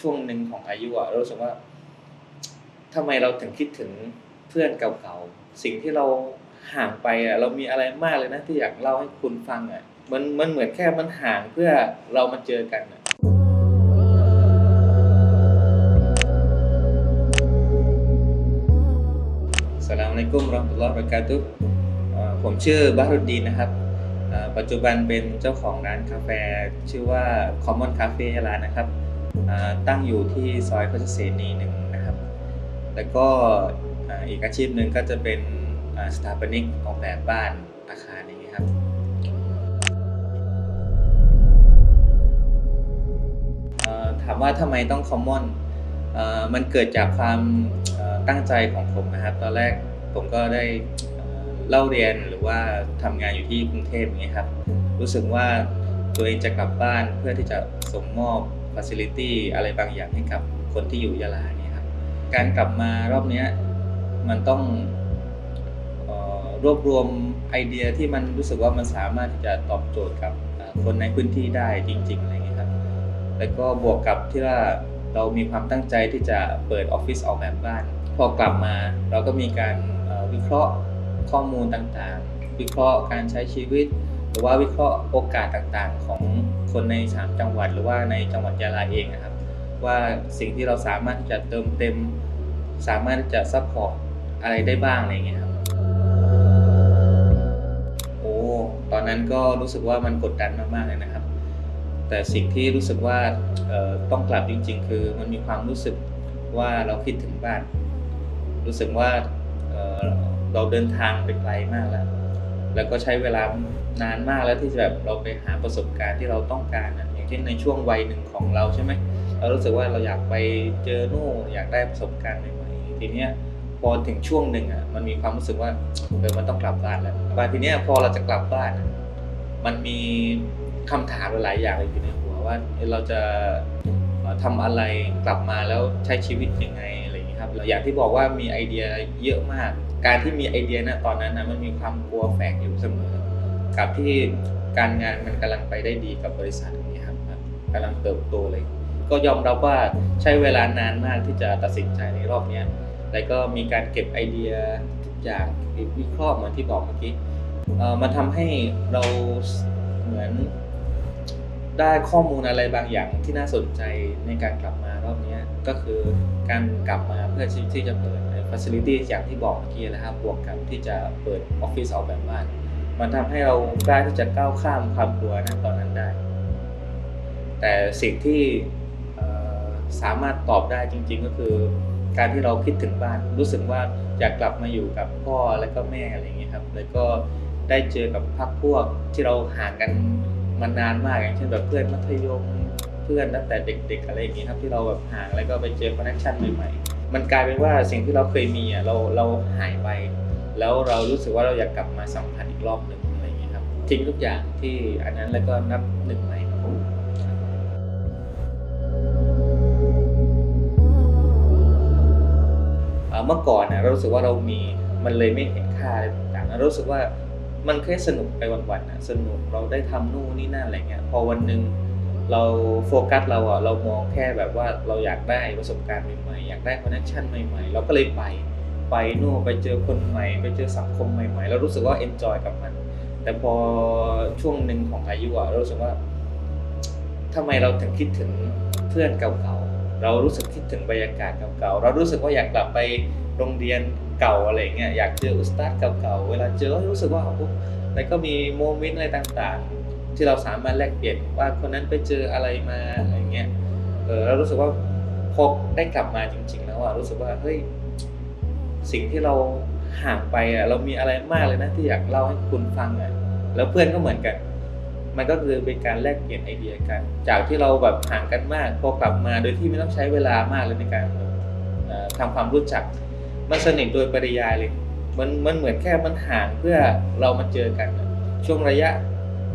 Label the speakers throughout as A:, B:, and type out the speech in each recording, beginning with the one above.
A: ช่วงหนึ่งของอายุอะเรารู้สึกว่าทำไมเราถึงคิดถึงเพื่อนเก่าๆสิ่งที่เราห่างไปอะเรามีอะไรมากเลยนะที่อยากเล่าให้คุณฟังอะมันมันเหมือนแค่มันห่างเพื่อเรามาเจอกันอะสลามอะลัยกุมรอมตุลลอฮ์วะบะเราะกาตุผมชื่อบารุดดีนนะครับปัจจุบันเป็นเจ้าของร้านกาแฟชื่อว่า Common Cafe ร้านนะครับ ตั้งอยู่ที่ซอยเพชรเกษนีหนึ่งนะครับ แล้วก็อีกอาชีพหนึ่งก็จะเป็นสถาปนิกออกแบบบ้านอาคารอย่างนี้ครับถามว่าทำไมต้อง common เอ่อมันเกิดจากความตั้งใจของผมนะครับ ตอนแรกผมก็ได้เล่าเรียนหรือว่าทำงานอยู่ที่กรุงเทพอย่างนี้ครับ รู้สึกว่าตัวเองจะกลับบ้านเพื่อที่จะส่งมอบ facility อะไรบางอย่างให้กับคนที่อยู่ยะลาเนี่ยครับการกลับมารอบนี้มันต้องออรวบรวมไอเดียที่มันรู้สึกว่ามันสามารถที่จะตอบโจทย์กับคนในพื้นที่ได้จริงๆอะไรอย่างเงี้ยครับ แล้วก็บวกกับที่ว่าเรามีความตั้งใจที่จะเปิดออฟฟิศออกแบบบ้าน พอกลับมาเราก็มีการวิเคราะห์ข้อมูลต่างๆ วิเคราะห์การใช้ชีวิต หรือว่าวิเคราะห์โอกาสต่างๆของ คนในสามจังหวัดหรือว่าในจังหวัดยะลาเองนะครับ ว่าสิ่งที่เราสามารถจะเติมเต็ม สามารถจะซัพพอร์ตอะไรได้บ้างอะไรเงี้ยครับโอ้ตอนนั้นก็รู้สึกว่ามันกดดันมากๆเลยนะครับ แต่สิ่งที่รู้สึกว่าต้องกลับจริง ๆ คือมันมีความรู้สึกว่าเราคิดถึงบ้าน รู้สึกว่าเเราเดินทางไปไกลมากแล้ว แล้วก็ใช้เวลา นานมากแล้วที่จะแบบเราไปหาประสบการณ์ที่เราต้องการนะอย่างเช่นในช่วงวัยหนึ่งของเราใช่ไหมเรารู้สึกว่าเราอยากไปเจอโน่อยากได้ประสบการณ์ใหม่ๆทีเนี้ยพอถึงช่วงหนึ่งอะมันมีความรู้สึกว่าเออมันต้องกลับบ้านแล้วบางทีเนี้ยพอเราจะกลับบ้านมันมีคำถามหลายอย่างเลยอยู่ในหัวว่าเราจะเอ่อทำอะไรกลับมาแล้วใช้ชีวิตยังไงอะไรอย่างเงี้ครับอย่างที่บอกว่ามีไอเดียเยอะมาก การที่มีไอเดียนะตอนนั้นนะมันมีความกลัวแฝงอยู่เสมอ กับที่การงานมันกำลังไปได้ดีกับบริษัทอย่างนี้ครับกำลังเติบโตเลย ก็ยอมรับว่าใช้เวลานานมากที่จะตัดสินใจในรอบนี้แล้วก็มีการเก็บไอเดียทุกอย่างวิเคราะห์เหมือนที่บอกเมื่อกี้มันทำให้เราเหมือนได้ข้อมูลอะไรบางอย่างที่น่าสนใจในการกลับมารอบนี้ก็คือการกลับมาเพื่อที่ที่จะเปิด facility อย่างที่บอกเมื่อกี้นะครับบวกกับที่จะเปิดออฟฟิศออกแบบบ้าน มันทำให้เรากล้าที่จะก้าวข้ามความกลัวนะตอนนั้นได้ แต่สิ่งที่สามารถตอบได้จริง ๆ ก็คือ การที่เราคิดถึงบ้าน รู้สึกว่าอยากกลับมาอยู่กับพ่อและก็แม่อะไรอย่างเงี้ยครับ แล้วก็ได้เจอกับพักพวกที่เราห่างกันมานานมากอย่างเช่นแบบเพื่อนมัธยมเพื่อนตั้งแต่เด็ก ๆ อะไรอย่างเงี้ยครับที่เราแบบห่างแล้วก็ไปเจอคอนเนคชั่นใหม่ๆมันกลายเป็นว่าสิ่งที่เราเคยมีอะเราเราหายไป แล้วเรารู้สึกว่าเราอยากกลับมาสัมผัสอีกรอบหนึ่งอะไรอย่างเงี้ยครับทิ้งทุกอย่างที่อันนั้นแล้วก็นับหนึ่งใหม่ครับเมื่อก่อนนะเรารู้สึกว่าเรามีมันเลยไม่เห็นค่าอะไรต่างๆเรารู้สึกว่ามันแค่สนุกไปวันๆนะสนุกเราได้ทำนู่นนี่นั่นอะไรเงี้ยพอวันหนึ่งเราโฟกัสเราอะเรามองแค่แบบว่าเราอยากได้ประสบการณ์ใหม่ๆอยากได้คอนเนคชั่นใหม่ๆ เราก็เลยไป ไปนู่นไปเจอคนใหม่ ไปเจอสังคมใหม่ๆ แล้วรู้สึกว่าเอนจอยกับมัน แต่พอช่วงหนึ่งของอายุอะเรารู้สึกว่าทำไมเราถึงคิดถึงเพื่อนเก่าๆ เรารู้สึกคิดถึงบรรยากาศเก่าๆ เรารู้สึกว่าอยากกลับไปโรงเรียนเก่าอะไรเงี้ยอยากเจออุสตาดเก่าๆ เวลาเจอรู้สึกว่าแล้วก็มีโมเมนต์อะไรต่างๆ ที่เราสามารถแลกเปลี่ยนว่าคนนั้นไปเจออะไรมาอะไรเงี้ย เออเรารู้สึกว่าพอได้กลับมาจริง ๆ แล้วอะรู้สึกว่าเฮ้ย สิ่งที่เราห่างไปอะเรามีอะไรมากเลยนะที่อยากเล่าให้คุณฟังอะแล้วเพื่อนก็เหมือนกัน มันก็คือเป็นการแลกเปลี่ยนไอเดียกัน จากที่เราแบบห่างกันมากพอกลับมาโดยที่ไม่ต้องใช้เวลามากเลยในการเอ่อทำความรู้จักมันสนิทโดยปริยายเลยมันมันเหมือนแค่มันห่างเพื่อเรามาเจอกัน ช่วงระยะ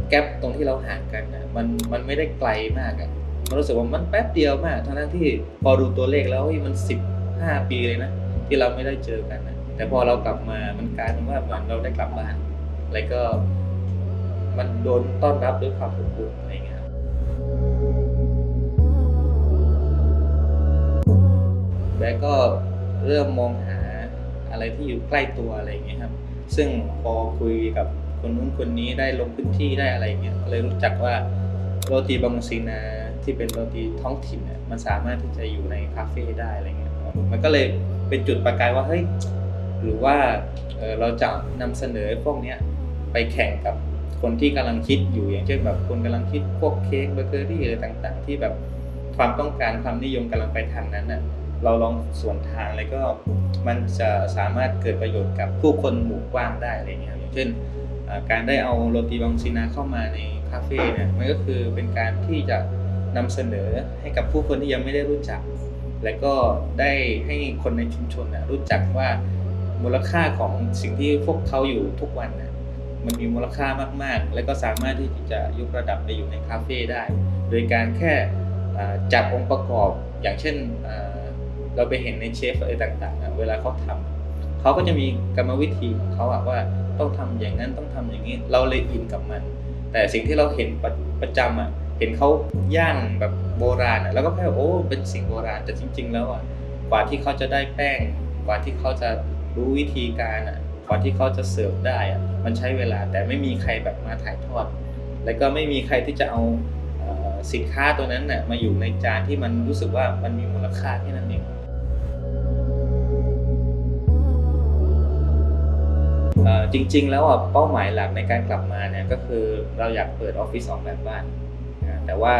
A: แกลบตรงที่เราห่างกันนะมันมันไม่ได้ไกลมากอะมันรู้สึกว่ามันแป๊บเดียวมากทั้งที่พอดูตัวเลขแล้วเฮ้ยมันสิบห้าปีเลยนะ ที่เราไม่ได้เจอกันนะแต่พอเรากลับมามันกลายเป็นว่าเหมือนเราได้กลับบ้านแล้วก็ มันโดนต้อนรับด้วยความอบอุ่นอะไรเงี้ยครับแล้วก็เริ่มมองหาอะไรที่อยู่ใกล้ตัวอะไรเงี้ยครับ ซึ่งพอคุยกับคนนู้นคนนี้ได้ลงพื้นที่ได้อะไรเงี้ยก็เลยรู้จักว่าโรตีบางซีนาที่เป็นโรตีท้องถิ่นเนี่ยมันสามารถที่จะอยู่ในคาเฟ่ได้อะไรเงี้ยมันก็เลย เป็นจุดประกายว่าเฮ้ยหรือว่าเราจะนำเสนอพวกเนี้ยไปแข่งกับคนที่กำลังคิดอยู่อย่างเช่นแบบคนกำลังคิดพวกเค้กเบเกอรี่อะไรต่างๆ ที่แบบความต้องการความนิยมกำลังไปทางนั้นน่ะเราลองสวนทางแล้วก็มันจะสามารถเกิดประโยชน์กับผู้คนหมู่กว้างได้อะไรเงี้ยอย่างเช่นการได้เอาโรตีบางซีนาเข้ามาในคาเฟ่เนี่ยมันก็คือเป็นการที่จะนำเสนอให้กับผู้คนที่ยังไม่ได้รู้จัก และก็ได้ให้คนในชุมชนนะรู้จักว่ามูลค่าของสิ่งที่พวกเขาอยู่ทุกวันนะมันมีมูลค่ามากๆ และก็สามารถที่จะยกระดับไปอยู่ในคาเฟ่ได้ โดยการแค่จัดองค์ประกอบอย่างเช่นเราไปเห็นในเชฟอะไรต่างๆอะเวลาเขาทำเขาก็จะมีกรรมวิธีของเขาว่าต้องทำอย่างนั้นต้องทำอย่างนี้เราเลยอินกับมัน แต่สิ่งที่เราเห็นประประจำอะ เห็นเขาย่างแบบโบราณอะแล้วก็แค่โอ้เป็นสิ่งโบราณแต่จริง ๆ แล้วอะกว่าที่เขาจะได้แป้ง กว่าที่เขาจะรู้วิธีการอะกว่าที่เขาจะเสิร์ฟได้อะมันใช้เวลาแต่ไม่มีใครแบบมาถ่ายทอด แล้วก็ไม่มีใครที่จะเอาสินค้าตัวนั้นน่ะมาอยู่ในจานที่มันรู้สึกว่ามันมีมูลค่าที่นั่นเองจริง ๆ แล้วอะเป้าหมายหลักในการกลับมาเนี่ยก็คือเราอยากเปิดออฟฟิศออกแบบบ้าน แต่ว่า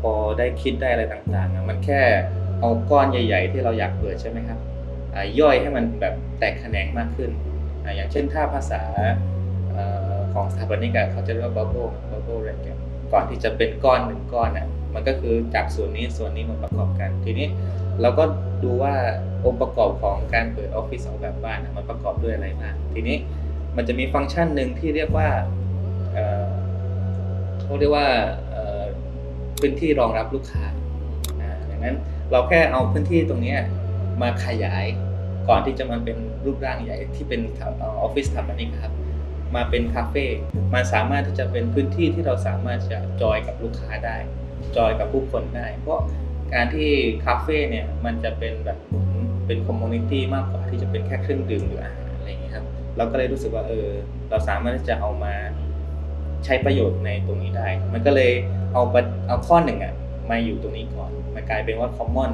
A: พอได้คิดได้อะไรต่างๆ มันแค่เอาก้อนใหญ่ ๆ ที่เราอยากเปิดใช่ไหมครับย่อยให้มันแบบแตกแขนงมากขึ้น อย่างเช่นถ้าภาษาออของสถาปนิกเขาจะเรียกว่า bubble bubble r e c ก่อนที่จะเป็นก้อนหนึ่งก้อนอะมันก็คือจากส่วนนี้ส่วนนี้มาประกอบกัน ทีนี้เราก็ดูว่าองค์ประกอบของการเปิดออฟฟิศออกแบบบ้านมันประกอบด้วยอะไรบ้างทีนี้มันจะมีฟังก์ชันหนึ่งที่เรียกว่าเขาเรียกว่า พื้นที่รองรับลูกค้าอ่าอย่างนั้นเราแค่เอาพื้นที่ตรงนี้มาขยายก่อนที่จะมาเป็นรูปร่างใหญ่ที่เป็นออฟฟิศสถาปนิกครับ มาเป็นคาเฟ่มันสามารถที่จะเป็นพื้นที่ที่เราสามารถจะจอยกับลูกค้าได้ จอยกับผู้คนได้ เพราะการที่คาเฟ่เนี่ยมันจะเป็นแบบเป็นคอมมูนิตี้มากกว่าที่จะเป็นแค่เครื่องดื่มหรืออาหารอะไรอย่างเงี้ยครับ เราก็เลยรู้สึกว่าเออเราสามารถที่จะเอามาใช้ประโยชน์ในตรงนี้ได้ มันก็เลย เอาปเอาข้อหนึ่งอะมาอยู่ตรงนี้ก่อนมันกลายเป็นว่า common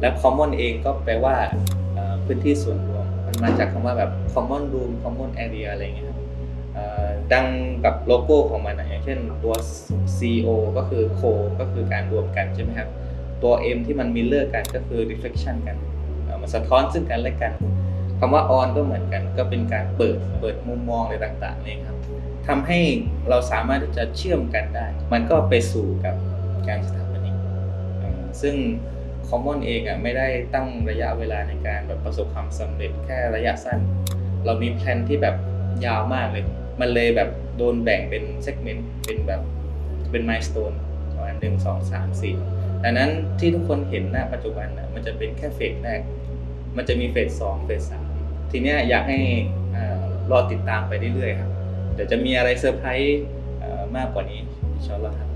A: และ common เองก็แปลว่าพื้นที่ส่วนรวม มันมาจากคำว่าแบบ common room common area อะไรเงี้ยครับดังกับโลโก้ของมันอะอย่างเช่นตัว CO ก็คือ co ก็คือการรวมกันใช่ไหมครับ ตัว M ที่มันมิลเลอร์กันก็คือ reflection กันมันสะท้อนซึ่งกันและกันคำว่า on ก็เหมือนกัน ก็เป็นการเปิดเปิดมุมมองอะไรต่างๆนี่ครับ ทำให้เราสามารถที่จะเชื่อมกันได้ มันก็ไปสู่กับการสถาปนิกซึ่ง Common เองอะไม่ได้ตั้งระยะเวลาในการแบบประสบความสำเร็จแค่ระยะสั้น เรามีแพลนที่แบบยาวมากเลย มันเลยแบบโดนแบ่งเป็นเซกเมนต์เป็นแบบเป็นมายส t ตนประมาณหนึ่งสองสามสี่ดังนั้นที่ทุกคนเห็นณปัจจุบันนะมันจะเป็นแค่เฟสแรก มันจะมีเฟสสองเฟสสามทีเนี้ยอยากให้อ่ารอติดตามไปเรื่อยๆครับ เดี๋ยวจะมีอะไรเซอร์ไพรส์มากกว่านี้อินชาอัลลอฮ์ครับ